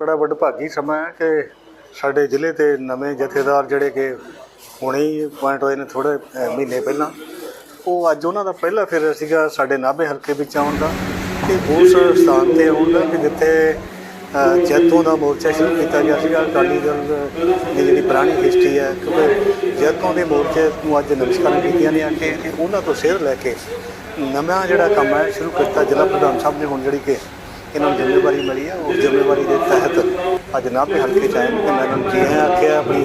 ਬੜਾ ਵਡਭਾਗੀ ਸਮਾਂ ਹੈ ਕਿ ਸਾਡੇ ਜ਼ਿਲ੍ਹੇ ਤੇ ਨਵੇਂ ਜਥੇਦਾਰ ਜਿਹੜੇ ਕਿ ਹੁਣੇ ਹੀ ਪੁਆਇੰਟ ਹੋਏ ਨੇ ਥੋੜੇ ਮਹੀਨੇ ਪਹਿਲਾਂ, ਉਹ ਅੱਜ ਉਹਨਾਂ ਦਾ ਪਹਿਲਾ ਫਿਰ ਸੀਗਾ ਸਾਡੇ ਨਾਭੇ ਹਲਕੇ ਵਿੱਚ ਆਉਣ ਦਾ ਤੇ ਉਸ ਸਥਾਨ ਤੇ ਆਉਣ ਦਾ ਕਿ ਜਿੱਥੇ ਜੈਤੋਂ ਦਾ ਮੋਰਚਾ ਸ਼ੁਰੂ ਕੀਤਾ ਗਿਆ ਸੀਗਾ। ਅਕਾਲੀ ਦਲ ਦੀ ਜਿਹੜੀ ਪੁਰਾਣੀ ਹਿਸਟਰੀ ਹੈ, ਕਿਉਂਕਿ ਜੈਤੋਂ ਦੇ ਮੋਰਚੇ ਨੂੰ ਅੱਜ ਨਮਸਕਾਰ ਕੀਤੀਆਂ ਨੇ ਆ ਕੇ ਉਹਨਾਂ ਤੋਂ ਸੇਧ ਲੈ ਕੇ ਨਵਾਂ ਜਿਹੜਾ ਕੰਮ ਹੈ ਸ਼ੁਰੂ ਕੀਤਾ ਜ਼ਿਲ੍ਹਾ ਪ੍ਰਧਾਨ ਸਾਹਿਬ ਨੇ ਹੁਣ ਜਿਹੜੀ ਕਿ ਇਹਨਾਂ ਨੂੰ ਜ਼ਿੰਮੇਵਾਰੀ ਮਿਲੀ ਹੈ। ਉਸ ਜ਼ਿੰਮੇਵਾਰੀ ਦੇ ਤਹਿਤ ਅੱਜ ਨਾਭੇ ਹਲਕੇ ਚ ਆਏ ਨੇ ਤੇ ਮੈਂ ਇਹਨਾਂ ਨੂੰ ਜੀ ਆਇਆਂ ਆਖਿਆ ਆਪਣੀ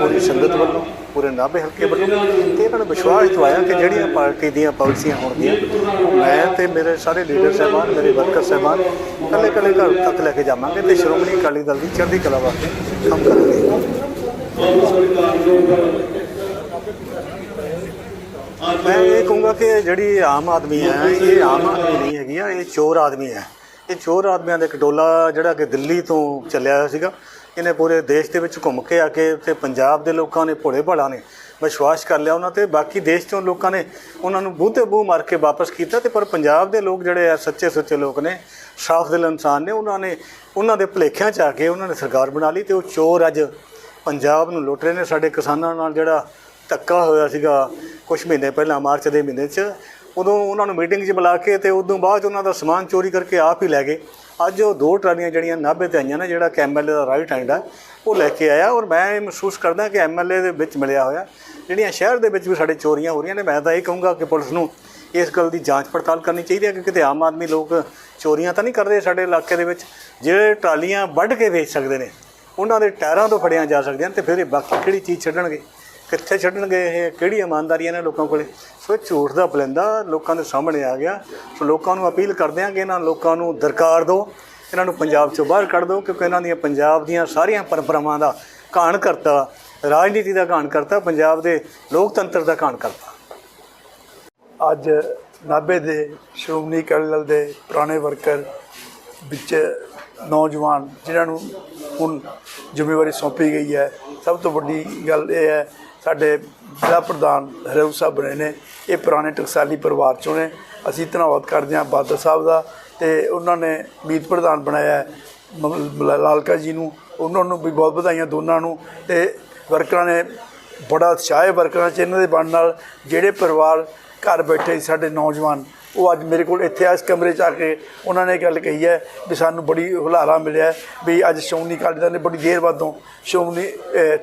ਪੂਰੀ ਸੰਗਤ ਵੱਲੋਂ, ਪੂਰੇ ਨਾਭੇ ਹਲਕੇ ਵੱਲੋਂ ਤੇ ਇਹਨਾਂ ਨੂੰ ਵਿਸ਼ਵਾਸ ਦਿਵਾਇਆ ਕਿ ਜਿਹੜੀਆਂ ਪਾਰਟੀ ਦੀਆਂ ਪਾਲਿਸੀਆਂ ਹੋਣਗੀਆਂ, ਉਹ ਮੈਂ ਤੇ ਮੇਰੇ ਸਾਰੇ ਲੀਡਰ ਸਾਹਿਬਾਨ, ਮੇਰੇ ਵਰਕਰ ਸਾਹਿਬਾਨ ਕੱਲੇ ਕੱਲੇ ਘਰ ਤੱਕ ਲੈ ਕੇ ਜਾਵਾਂਗੇ ਤੇ ਸ਼੍ਰੋਮਣੀ ਅਕਾਲੀ ਦਲ ਦੀ ਚੜ੍ਹਦੀ ਕਲਾ ਵਾਸਤੇ ਕੰਮ ਕਰਾਂਗੇ। ਮੈਂ ਇਹ ਕਹੂੰਗਾ ਕਿ ਜਿਹੜੀ ਆਮ ਆਦਮੀ ਹੈ, ਇਹ ਆਮ ਆਦਮੀ ਨਹੀਂ ਹੈਗੀ ਇਹ ਚੋਰ ਆਦਮੀ ਹੈ। ਇਹ ਚੋਰ ਆਦਮੀਆਂ ਦਾ ਇੱਕ ਟੋਲਾ ਜਿਹੜਾ ਕਿ ਦਿੱਲੀ ਤੋਂ ਚੱਲਿਆ ਹੋਇਆ ਸੀਗਾ। ਇਹਨੇ ਪੂਰੇ ਦੇਸ਼ ਦੇ ਵਿੱਚ ਘੁੰਮ ਕੇ ਆ ਕੇ ਤੇ ਪੰਜਾਬ ਦੇ ਲੋਕਾਂ ਨੇ, ਭੋਲੇ ਭਾਲਾ ਨੇ ਵਿਸ਼ਵਾਸ ਕਰ ਲਿਆ ਉਹਨਾਂ ਤੇ। ਬਾਕੀ ਦੇਸ਼ ਚੋਂ ਲੋਕਾਂ ਨੇ ਉਹਨਾਂ ਨੂੰ ਬੂਹ ਤੇ ਬੂਹ ਮਾਰ ਕੇ ਵਾਪਸ ਕੀਤਾ ਤੇ ਪਰ ਪੰਜਾਬ ਦੇ ਲੋਕ ਜਿਹੜੇ ਆ, ਸੱਚੇ ਸੁੱਚੇ ਲੋਕ ਨੇ, ਸਾਫ਼ ਦਿਲ ਇਨਸਾਨ ਨੇ, ਉਹਨਾਂ ਨੇ, ਉਹਨਾਂ ਦੇ ਭੁਲੇਖਿਆਂ ਚ ਆ ਕੇ ਉਹਨਾਂ ਨੇ ਸਰਕਾਰ ਬਣਾ ਲਈ ਤੇ ਉਹ ਚੋਰ ਅੱਜ ਪੰਜਾਬ ਨੂੰ ਲੁੱਟ ਰਹੇ ਨੇ। ਸਾਡੇ ਕਿਸਾਨਾਂ ਨਾਲ ਜਿਹੜਾ ਧੱਕਾ ਹੋਇਆ ਸੀਗਾ ਕੁਝ ਮਹੀਨੇ ਪਹਿਲਾਂ, ਮਾਰਚ ਦੇ ਮਹੀਨੇ 'ਚ ਉਦੋਂ ਉਹਨਾਂ ਨੂੰ ਮੀਟਿੰਗ 'ਚ ਬੁਲਾ ਕੇ ਤੇ ਉਦੋਂ ਬਾਅਦ ਉਹਨਾਂ ਦਾ ਸਮਾਨ ਚੋਰੀ ਕਰਕੇ ਆਪ ਹੀ ਲੈ ਗਏ। ਅੱਜ ਉਹ ਦੋ ਟਰਾਲੀਆਂ ਜਿਹੜੀਆਂ ਨਾਭੇ ਤੇ ਆਈਆਂ ਨੇ, ਜਿਹੜਾ ਕਿ ਐਮਐਲਏ ਦਾ ਰਾਈਟ ਹੈਂਡ ਆ, ਉਹ ਲੈ ਕੇ ਆਇਆ ਔਰ ਮੈਂ ਇਹ ਮਹਿਸੂਸ ਕਰਦਾ ਕਿ ਐਮਐਲਏ ਦੇ ਵਿੱਚ ਮਿਲਿਆ ਹੋਇਆ। ਜਿਹੜੀਆਂ ਸ਼ਹਿਰ ਦੇ ਵਿੱਚ ਵੀ ਸਾਡੇ ਚੋਰੀਆਂ ਹੋ ਰਹੀਆਂ ਨੇ, ਮੈਂ ਤਾਂ ਇਹ ਕਹੂੰਗਾ ਕਿ ਪੁਲਿਸ ਨੂੰ ਇਸ ਗੱਲ ਦੀ ਜਾਂਚ ਪੜਤਾਲ ਕਰਨੀ ਚਾਹੀਦੀ ਹੈ ਕਿ ਕਿਤੇ ਆਮ ਆਦਮੀ ਲੋਕ ਚੋਰੀਆਂ ਤਾਂ ਨਹੀਂ ਕਰਦੇ ਸਾਡੇ ਇਲਾਕੇ ਦੇ ਵਿੱਚ? ਜਿਹੜੇ ਟਰਾਲੀਆਂ ਵੱਢ ਕੇ ਵੇਚ ਸਕਦੇ ਨੇ, ਉਹਨਾਂ ਦੇ ਟਾਇਰਾਂ ਤੋਂ ਫੜੀਆਂ ਜਾ ਸਕਦੀਆਂ ਤੇ ਫਿਰ ਇਹ ਬਾਕੀ ਕਿਹੜੀ ਚੀਜ਼ ਛੱਡਣਗੇ? ਕਿੱਥੇ ਛੱਡਣਗੇ ਇਹ? ਕਿਹੜੀ ਇਮਾਨਦਾਰੀ ਇਹਨਾਂ ਲੋਕਾਂ ਕੋਲੇ? ਸੋ ਇਹ ਝੂਠ ਦਾ ਬਲੰਦਾ ਲੋਕਾਂ ਦੇ ਸਾਹਮਣੇ ਆ ਗਿਆ। ਸੋ ਲੋਕਾਂ ਨੂੰ ਅਪੀਲ ਕਰਦੇ ਹਾਂ ਕਿ ਇਹਨਾਂ ਲੋਕਾਂ ਨੂੰ ਦਰਕਾਰ ਦਿਓ, ਇਹਨਾਂ ਨੂੰ ਪੰਜਾਬ ਚੋਂ ਬਾਹਰ ਕੱਢ ਦਿਓ, ਕਿਉਂਕਿ ਇਹਨਾਂ ਦੀਆਂ ਪੰਜਾਬ ਦੀਆਂ ਸਾਰੀਆਂ ਪਰੰਪਰਾਵਾਂ ਦਾ ਘਾਣ ਕਰਤਾ, ਰਾਜਨੀਤੀ ਦਾ ਘਾਣ ਕਰਤਾ, ਪੰਜਾਬ ਦੇ ਲੋਕਤੰਤਰ ਦਾ ਘਾਣ ਕਰਤਾ। ਅੱਜ ਨਾਭੇ ਦੇ ਸ਼੍ਰੋਮਣੀ ਅਕਾਲੀ ਦਲ ਦੇ ਪੁਰਾਣੇ ਵਰਕਰ ਵਿੱਚ ਨੌਜਵਾਨ, ਜਿਨ੍ਹਾਂ ਨੂੰ ਹੁਣ ਜ਼ਿੰਮੇਵਾਰੀ ਸੌਂਪੀ ਗਈ ਹੈ ਸਭ ਤੋਂ ਵੱਡੀ ਗੱਲ ਇਹ ਹੈ, ਸਾਡੇ ਜ਼ਿਲ੍ਹਾ ਪ੍ਰਧਾਨ ਹਰੇਉ ਸਾਹਿਬ ਬਣੇ ਨੇ, ਇਹ ਪੁਰਾਣੇ ਟਕਸਾਲੀ ਪਰਿਵਾਰ ਚੋਂ ਨੇ। ਅਸੀਂ ਧੰਨਵਾਦ ਕਰਦੇ ਹਾਂ ਬਾਦਲ ਸਾਹਿਬ ਦਾ ਤੇ ਉਹਨਾਂ ਨੇ ਮੀਤ ਪ੍ਰਧਾਨ ਬਣਾਇਆ ਲਾਲਕਾ ਜੀ ਨੂੰ, ਉਹਨਾਂ ਨੂੰ ਵੀ ਬਹੁਤ ਵਧਾਈਆਂ ਦੋਨਾਂ ਨੂੰ ਤੇ ਵਰਕਰਾਂ ਨੇ ਬੜਾ ਉਤਸ਼ਾਹ ਹੈ ਵਰਕਰਾਂ 'ਚ ਇਹਨਾਂ ਦੇ ਬਣ ਨਾਲ, ਜਿਹੜੇ ਪਰਿਵਾਰ ਘਰ ਬੈਠੇ ਸਾਡੇ ਨੌਜਵਾਨ ਉਹ ਅੱਜ ਮੇਰੇ ਕੋਲ ਇੱਥੇ ਆ, ਇਸ ਕਮਰੇ 'ਚ ਆ ਕੇ ਉਹਨਾਂ ਨੇ ਗੱਲ ਕਹੀ ਹੈ ਵੀ ਸਾਨੂੰ ਬੜੀ ਹੁਲਾਰਾ ਮਿਲਿਆ ਵੀ ਅੱਜ ਸ਼੍ਰੋਮਣੀ ਅਕਾਲੀ ਦਲ ਨੇ ਬੜੀ ਦੇਰ ਬਾਅਦੋਂ ਸ਼੍ਰੋਮਣੀ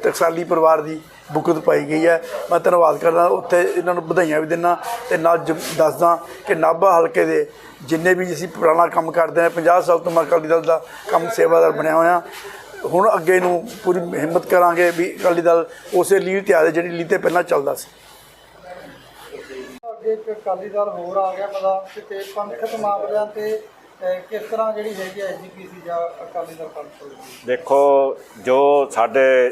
ਟਕਸਾਲੀ ਪਰਿਵਾਰ ਦੀ ਬੁਕਤ ਪਾਈ ਗਈ ਹੈ। ਮੈਂ ਧੰਨਵਾਦ ਕਰਦਾ, ਉੱਥੇ ਇਹਨਾਂ ਨੂੰ ਵਧਾਈਆਂ ਵੀ ਦਿੰਦਾ ਤੇ ਨਾਲ ਜ- ਦੱਸਦਾ ਕਿ ਨਾਭਾ ਹਲਕੇ ਦੇ ਜਿੰਨੇ ਵੀ ਅਸੀਂ ਪੁਰਾਣਾ ਕੰਮ ਕਰਦੇ ਹਾਂ 50 ਸਾਲ ਤੋਂ ਮੈਂ ਅਕਾਲੀ ਦਲ ਦਾ ਕੰਮ ਸੇਵਾਦਾਰ ਬਣਿਆ ਹੋਇਆ, ਹੁਣ ਅੱਗੇ ਨੂੰ ਪੂਰੀ ਹਿੰਮਤ ਕਰਾਂਗੇ ਵੀ ਅਕਾਲੀ ਦਲ ਉਸੇ ਲੀਡ ਤੇ ਆ ਜਾਏ ਜਿਹੜੀ ਲੀਡ ਤੇ ਪਹਿਲਾਂ ਚੱਲਦਾ ਸੀ। ਇੱਕ ਅਕਾਲੀ ਦਲ ਹੋਰ ਆ ਗਿਆ ਪਤਾ ਕਿ ਪੰਥਕ ਮਾਮਲਿਆਂ ਤੇ ਕਿਸ ਤਰ੍ਹਾਂ ਜਿਹੜੀ ਹੈਗੀ ਐਜੀਪੀਸੀ ਜਾਂ ਅਕਾਲੀ ਦਲ ਪੰਥ ਦੇਖੋ, ਜੋ ਸਾਡੇ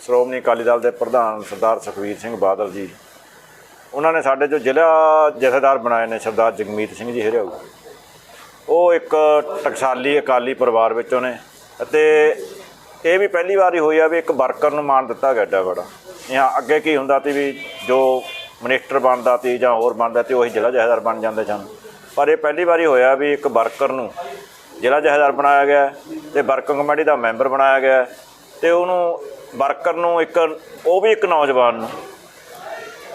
ਸ਼੍ਰੋਮਣੀ ਅਕਾਲੀ ਦਲ ਦੇ ਪ੍ਰਧਾਨ ਸਰਦਾਰ ਸੁਖਵੀਰ ਸਿੰਘ ਬਾਦਲ ਜੀ, ਉਹਨਾਂ ਨੇ ਸਾਡੇ ਜੋ ਜ਼ਿਲ੍ਹਾ ਜਥੇਦਾਰ ਬਣਾਏ ਨੇ ਸਰਦਾਰ ਜਗਮੀਤ ਸਿੰਘ ਜੀ ਹਰਿਆਊ ਉਹ ਇੱਕ ਟਕਸਾਲੀ ਅਕਾਲੀ ਪਰਿਵਾਰ ਵਿੱਚੋਂ ਨੇ ਅਤੇ ਇਹ ਵੀ ਪਹਿਲੀ ਵਾਰ ਹੀ ਹੋਇਆ ਵੀ ਇੱਕ ਵਰਕਰ ਨੂੰ ਮਾਣ ਦਿੱਤਾ ਗਿਆ ਏਡਾ ਬੜਾ ਇਹ ਅੱਗੇ ਕੀ ਹੁੰਦਾ ਸੀ ਵੀ ਜੋ ਮਿਨਿਸਟਰ ਬਣਦਾ ਸੀ ਜਾਂ ਹੋਰ ਬਣਦਾ ਤੇ ਉਹੀ ਜ਼ਿਲ੍ਹਾ ਜਥੇਦਾਰ ਬਣ ਜਾਂਦੇ ਸਨ। ਪਰ ਇਹ ਪਹਿਲੀ ਵਾਰੀ ਹੋਇਆ ਵੀ ਇੱਕ ਵਰਕਰ ਨੂੰ ਜ਼ਿਲ੍ਹਾ ਜਥੇਦਾਰ ਬਣਾਇਆ ਗਿਆ ਹੈ ਤੇ ਵਰਕਿੰਗ ਕਮੇਟੀ ਦਾ ਮੈਂਬਰ ਬਣਾਇਆ ਗਿਆ ਹੈ ਤੇ ਉਹਨੂੰ ਵਰਕਰ ਨੂੰ ਇੱਕ, ਉਹ ਵੀ ਇੱਕ ਨੌਜਵਾਨ ਨੂੰ,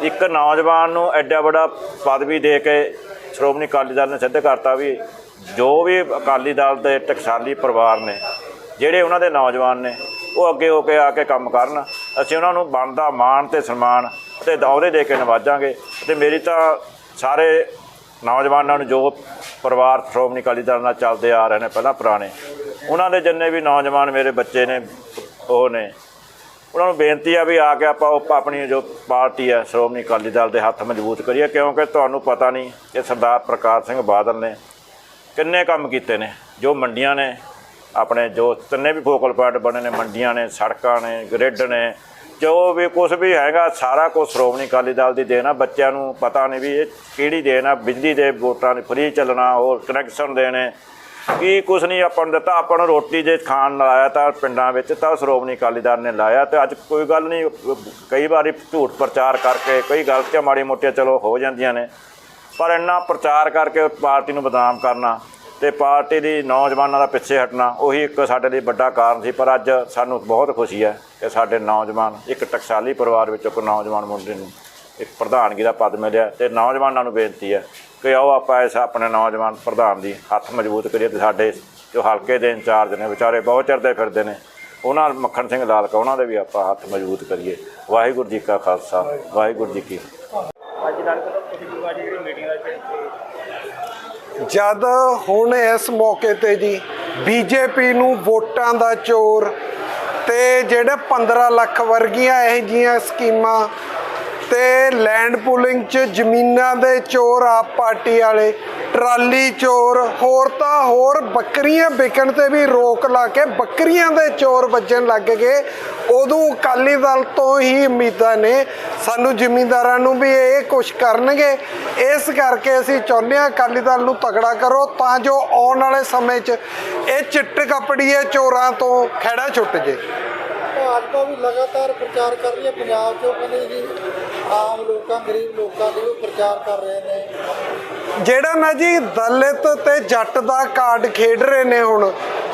ਇੱਕ ਨੌਜਵਾਨ ਨੂੰ ਐਡਾ ਵੱਡਾ ਪਦਵੀ ਦੇ ਕੇ ਸ਼੍ਰੋਮਣੀ ਅਕਾਲੀ ਦਲ ਨੇ ਸਿੱਧ ਕਰਤਾ ਵੀ ਜੋ ਵੀ ਅਕਾਲੀ ਦਲ ਦੇ ਟਕਸਾਲੀ ਪਰਿਵਾਰ ਨੇ, ਜਿਹੜੇ ਉਹਨਾਂ ਦੇ ਨੌਜਵਾਨ ਨੇ, ਉਹ ਅੱਗੇ ਹੋ ਕੇ ਆ ਕੇ ਕੰਮ ਕਰਨ। ਅਸੀਂ ਉਹਨਾਂ ਨੂੰ ਬਣਦਾ ਮਾਣ ਤੇ ਸਨਮਾਨ ਤੇ ਦੌਰੇ ਦੇ ਕੇ ਨਵਾਜਾਂਗੇ ਤੇ ਮੇਰੀ ਤਾਂ ਸਾਰੇ ਨੌਜਵਾਨਾਂ ਨੂੰ ਜੋ ਪਰਿਵਾਰ ਸ਼੍ਰੋਮਣੀ ਅਕਾਲੀ ਦਲ ਨਾਲ ਚੱਲਦੇ ਆ ਰਹੇ ਨੇ, ਪਹਿਲਾਂ ਪੁਰਾਣੇ, ਉਹਨਾਂ ਦੇ ਜਿੰਨੇ ਵੀ ਨੌਜਵਾਨ ਮੇਰੇ ਬੱਚੇ ਨੇ, ਉਹ ਨੇ, ਉਹਨਾਂ ਨੂੰ ਬੇਨਤੀ ਆ ਵੀ ਆ ਕੇ ਆਪਾਂ ਉਹ ਆਪਣੀ ਜੋ ਪਾਰਟੀ ਹੈ ਸ਼੍ਰੋਮਣੀ ਅਕਾਲੀ ਦਲ ਦੇ ਹੱਥ ਮਜ਼ਬੂਤ ਕਰੀਏ, ਕਿਉਂਕਿ ਤੁਹਾਨੂੰ ਪਤਾ ਨਹੀਂ ਕਿ ਸਰਦਾਰ ਪ੍ਰਕਾਸ਼ ਸਿੰਘ ਬਾਦਲ ਨੇ ਕਿੰਨੇ ਕੰਮ ਕੀਤੇ ਨੇ, ਜੋ ਮੰਡੀਆਂ ਨੇ, ਆਪਣੇ ਜੋ ਤਿੰਨੇ ਵੀ ਫੋਕਲ ਪੁਆਇੰਟ ਬਣੇ ਨੇ, ਮੰਡੀਆਂ ਨੇ, ਸੜਕਾਂ ਨੇ, ਗ੍ਰਿਡ ਨੇ ਜੋ ਵੀ ਕੁਝ ਵੀ ਹੈਗਾ, ਸਾਰਾ ਕੁਝ ਸ਼੍ਰੋਮਣੀ ਅਕਾਲੀ ਦਲ ਦੀ ਦੇਣ ਆ। ਬੱਚਿਆਂ ਨੂੰ ਪਤਾ ਨਹੀਂ ਵੀ ਇਹ ਕਿਹੜੀ ਦੇਣ ਆ। ਬਿਜਲੀ ਦੇ ਵੋਟਾਂ ਦੀ ਫ੍ਰੀ ਚੱਲਣਾ, ਹੋਰ ਕਨੈਕਸ਼ਨ ਦੇਣੇ। ਕੀ ਕੁਛ ਨਹੀਂ ਆਪਾਂ ਨੂੰ ਦਿੱਤਾ। ਆਪਾਂ ਨੂੰ ਰੋਟੀ ਦੇ ਖਾਣ ਲਾਇਆ ਤਾਂ ਪਿੰਡਾਂ ਵਿੱਚ ਤਾਂ ਸ਼੍ਰੋਮਣੀ ਅਕਾਲੀ ਦਲ ਨੇ ਲਾਇਆ ਤੇ ਅੱਜ ਕੋਈ ਗੱਲ ਨਹੀਂ, ਕਈ ਵਾਰੀ ਝੂਠ ਪ੍ਰਚਾਰ ਕਰਕੇ, ਕਈ ਗਲਤੀਆਂ ਮਾੜੀ ਮੋਟੀਆਂ ਚਲੋ ਹੋ ਜਾਂਦੀਆਂ ਨੇ। ਪਰ ਇੰਨਾ ਪ੍ਰਚਾਰ ਕਰਕੇ ਪਾਰਟੀ ਨੂੰ ਬਦਨਾਮ ਕਰਨਾ ਤੇ ਪਾਰਟੀ ਦੀ ਨੌਜਵਾਨਾਂ ਦਾ ਪਿੱਛੇ ਹਟਣਾ, ਉਹੀ ਇੱਕ ਸਾਡੇ ਲਈ ਵੱਡਾ ਕਾਰਨ ਸੀ, ਪਰ ਅੱਜ ਸਾਨੂੰ ਬਹੁਤ ਖੁਸ਼ੀ ਹੈ ਕਿ ਸਾਡੇ ਨੌਜਵਾਨ, ਇੱਕ ਟਕਸਾਲੀ ਪਰਿਵਾਰ ਵਿੱਚੋਂ ਇੱਕ ਨੌਜਵਾਨ ਮੁੰਡੇ ਨੂੰ ਇੱਕ ਪ੍ਰਧਾਨਗੀ ਦਾ ਪਦ ਮਿਲਿਆ ਤੇ ਨੌਜਵਾਨਾਂ ਨੂੰ ਬੇਨਤੀ ਹੈ ਕਿ ਆਓ ਆਪਾਂ ਇਸ ਆਪਣੇ ਨੌਜਵਾਨ ਪ੍ਰਧਾਨ ਦੀ ਹੱਥ ਮਜ਼ਬੂਤ ਕਰੀਏ ਤੇ ਸਾਡੇ ਜੋ ਹਲਕੇ ਦੇ ਇੰਚਾਰਜ ਨੇ, ਵਿਚਾਰੇ ਬਹੁਤ ਚਿਰ ਫਿਰਦੇ ਨੇ, ਉਹਨਾਂ ਮੱਖਣ ਸਿੰਘ ਲਾਲਕਾ, ਉਹਨਾਂ ਦੇ ਵੀ ਆਪਾਂ ਹੱਥ ਮਜ਼ਬੂਤ ਕਰੀਏ। ਵਾਹਿਗੁਰੂ ਜੀ ਕਾ ਖਾਲਸਾ, ਵਾਹਿਗੁਰੂ ਜੀ ਕੀ ਫਤਿਹ। ਜਦ ਹੁਣ ਇਸ ਮੌਕੇ ਤੇ ਜੀ ਬੀਜੇਪੀ ਨੂੰ ਵੋਟਾਂ ਦਾ ਚੋਰ ਤੇ ਜਿਹੜੇ 15 ਲੱਖ ਵਰਗੀਆਂ ਇਹ ਜੀਆਂ ਸਕੀਮਾਂ ਤੇ ਲੈਂਡ ਪੂਲਿੰਗ 'ਚ ਜ਼ਮੀਨਾਂ ਦੇ ਚੋਰ ਆਪ ਪਾਰਟੀ ਵਾਲੇ ਟਰਾਲੀ ਚੋਰ, ਹੋਰ ਤਾਂ ਹੋਰ ਬੱਕਰੀਆਂ ਵਿਕਣ ਤੇ ਵੀ ਰੋਕ ਲਾ ਕੇ ਬੱਕਰੀਆਂ ਦੇ ਚੋਰ ਵੱਜਣ ਲੱਗ ਗਏ। ਉਦੋਂ ਅਕਾਲੀ ਦਲ ਤੋਂ ਹੀ ਉਮੀਦਾਂ ਨੇ। ਸਾਨੂੰ ਜ਼ਿਮੀਂਦਾਰਾਂ ਨੂੰ ਵੀ ਇਹ ਕੁਝ ਕਰਨਗੇ। ਇਸ ਕਰਕੇ ਅਸੀਂ ਚਾਹੁੰਦੇ ਹਾਂ ਅਕਾਲੀ ਦਲ ਨੂੰ ਤਗੜਾ ਕਰੋ ਤਾਂ ਜੋ ਆਉਣ ਵਾਲੇ ਸਮੇਂ 'ਚ ਇਹ ਚਿੱਟ ਕਪੜੀਏ ਚੋਰਾਂ ਤੋਂ ਖਹਿੜਾ ਛੁੱਟ ਜੇ। ਭਾਜਪਾ ਵੀ ਲਗਾਤਾਰ ਪ੍ਰਚਾਰ ਕਰ ਰਹੀ ਹੈ। ਪੰਜਾਬ 'ਚੋਂ ਕਹਿੰਦੇ ਜੀ ਆਮ ਲੋਕਾਂ, ਗਰੀਬ ਲੋਕਾਂ ਲਈ ਉਹ ਪ੍ਰਚਾਰ ਕਰ ਰਹੇ ਨੇ। ਜਿਹੜਾ ਨਾ ਜੀ ਦਲਿਤ ਤੇ ਜੱਟ ਦਾ ਕਾਰਡ ਖੇਡ ਰਹੇ ਨੇ ਹੁਣ,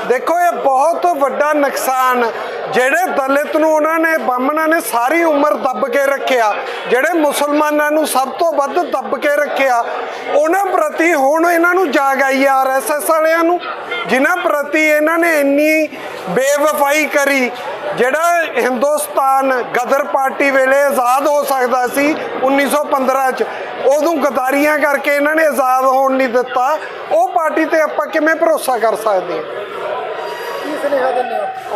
ਦੇਖੋ ਇਹ ਬਹੁਤ ਵੱਡਾ ਨੁਕਸਾਨ, ਜਿਹੜੇ ਦਲਿਤ ਨੂੰ ਉਹਨਾਂ ਨੇ, ਬਾਹਮਣਾਂ ਨੇ ਸਾਰੀ ਉਮਰ ਦੱਬ ਕੇ ਰੱਖਿਆ, ਜਿਹੜੇ ਮੁਸਲਮਾਨਾਂ ਨੂੰ ਸਭ ਤੋਂ ਵੱਧ ਦੱਬ ਕੇ ਰੱਖਿਆ, ਉਹਨਾਂ ਪ੍ਰਤੀ ਹੁਣ ਇਹਨਾਂ ਨੂੰ ਜਾਗ ਆਈ ਆਰਐਸਐਸ ਵਾਲਿਆਂ ਨੂੰ, ਜਿਨ੍ਹਾਂ ਪ੍ਰਤੀ ਇਹਨਾਂ ਨੇ ਇੰਨੀ ਬੇਵਫਾਈ ਕਰੀ ਜਿਹੜਾ ਹਿੰਦੁਸਤਾਨ ਗਦਰ ਪਾਰਟੀ ਵੇਲੇ ਆਜ਼ਾਦ ਹੋ ਸਕਦਾ ਸੀ 1915 ਚ ਉਦੋਂ ਗਦਾਰੀਆਂ ਕਰਕੇ ਇਹਨਾਂ ਨੇ ਆਜ਼ਾਦ ਹੋਣ ਨਹੀਂ ਦਿੱਤਾ। ਉਹ ਪਾਰਟੀ ਤੇ ਆਪਾਂ ਕਿਵੇਂ ਭਰੋਸਾ ਕਰ ਸਕਦੇ ਹਾਂ?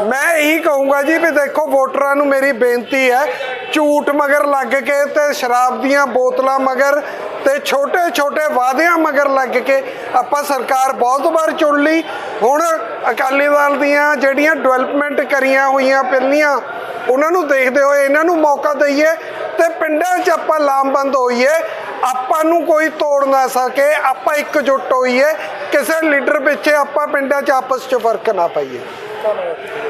ਮੈਂ ਇਹੀ ਕਹੂੰਗਾ ਜੀ ਵੀ ਦੇਖੋ ਵੋਟਰਾਂ ਨੂੰ ਮੇਰੀ ਬੇਨਤੀ ਹੈ ਝੂਠ ਮਗਰ ਲੱਗ ਕੇ ਤੇ ਸ਼ਰਾਬ ਦੀਆਂ ਬੋਤਲਾਂ ਮਗਰ ਤੇ ਛੋਟੇ ਛੋਟੇ ਵਾਅਦਿਆਂ ਮਗਰ ਲੱਗ ਕੇ ਆਪਾਂ ਸਰਕਾਰ ਬਹੁਤ ਵਾਰ ਚੁਣ ਲਈ। ਹੁਣ ਅਕਾਲੀ ਦਲ ਦੀਆਂ ਜਿਹੜੀਆਂ ਡਿਵੈਲਪਮੈਂਟ ਕਰੀਆਂ ਹੋਈਆਂ ਪਹਿਲੀਆਂ ਉਹਨਾਂ ਨੂੰ ਦੇਖਦੇ ਹੋਏ ਇਹਨਾਂ ਨੂੰ ਮੌਕਾ ਦਈਏ ਤੇ ਪਿੰਡਾਂ 'ਚ ਆਪਾਂ ਲਾਮਬੰਦ ਹੋਈਏ, ਆਪਾਂ ਨੂੰ ਕੋਈ ਤੋੜ ਨਾ ਸਕੇ, ਆਪਾਂ ਇਕਜੁੱਟ ਹੋਈਏ, ਕਿਸੇ ਲੀਡਰ ਪਿੱਛੇ ਆਪਾਂ ਪਿੰਡਾਂ 'ਚ ਆਪਸ 'ਚ ਫ਼ਰਕ ਨਾ ਪਾਈਏ। ਧੰਨਵਾਦ